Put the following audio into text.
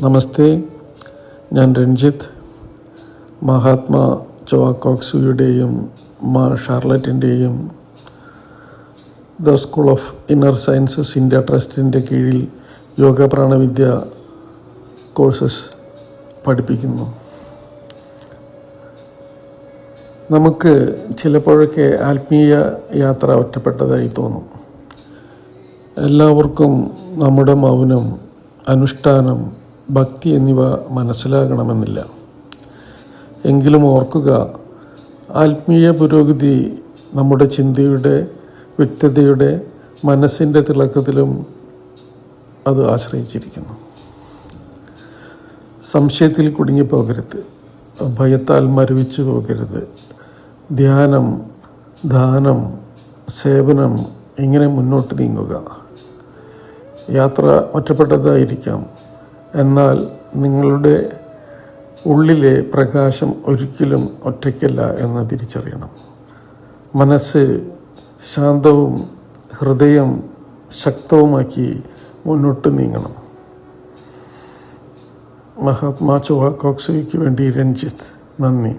നമസ്തേ ഞാൻ രഞ്ജിത്ത്. മഹാത്മാ ചോവാക്കോക്സുയുടെയും മാ ഷാർലറ്റിന്റെയും the school of inner sciences India ട്രസ്റ്റിന്റെ കീഴിൽ യോഗ പ്രാണവിദ്യ കോഴ്സസ് പഠിപ്പിക്കുന്നു. നമുക്ക് ചിലപ്പോഴൊക്കെ ആത്മീയ യാത്ര ഒറ്റപ്പെട്ടതായി തോന്നും. എല്ലാവർക്കും നമ്മുടെ മൗനം അനുഷ്ഠാനം ഭക്തി എന്നിവ മനസ്സിലാകണമെന്നില്ല. എങ്കിലും ഓർക്കുക ആത്മീയ പുരോഗതി നമ്മുടെ ചിന്തയുടെ വ്യക്തതയുടെ മനസ്സിന്റെ തിളക്കത്തിലും അത് ആശ്രയിച്ചിരിക്കുന്നു. സംശയത്തിൽ കുടുങ്ങിപ്പോകരുത് ഭയത്താൽ മരവിച്ചു പോകരുത്. ധ്യാനം ദാനം സേവനം ഇങ്ങനെ മുന്നോട്ട് നീങ്ങുക? യാത്ര ഒറ്റപ്പെട്ടതായിരിക്കാം. എന്നാൽ നിങ്ങളുടെ ഉള്ളിലെ പ്രകാശം ഒരിക്കലും ഒറ്റയ്ക്കല്ല എന്ന് തിരിച്ചറിയണം. മനസ്സ് ശാന്തവും ഹൃദയം ശക്തവുമാക്കി മുന്നോട്ട് നീങ്ങണം. മഹാത്മാ ചൊവാക്കോക്സയ്ക്ക് വേണ്ടി രഞ്ജിത്ത് നന്ദി.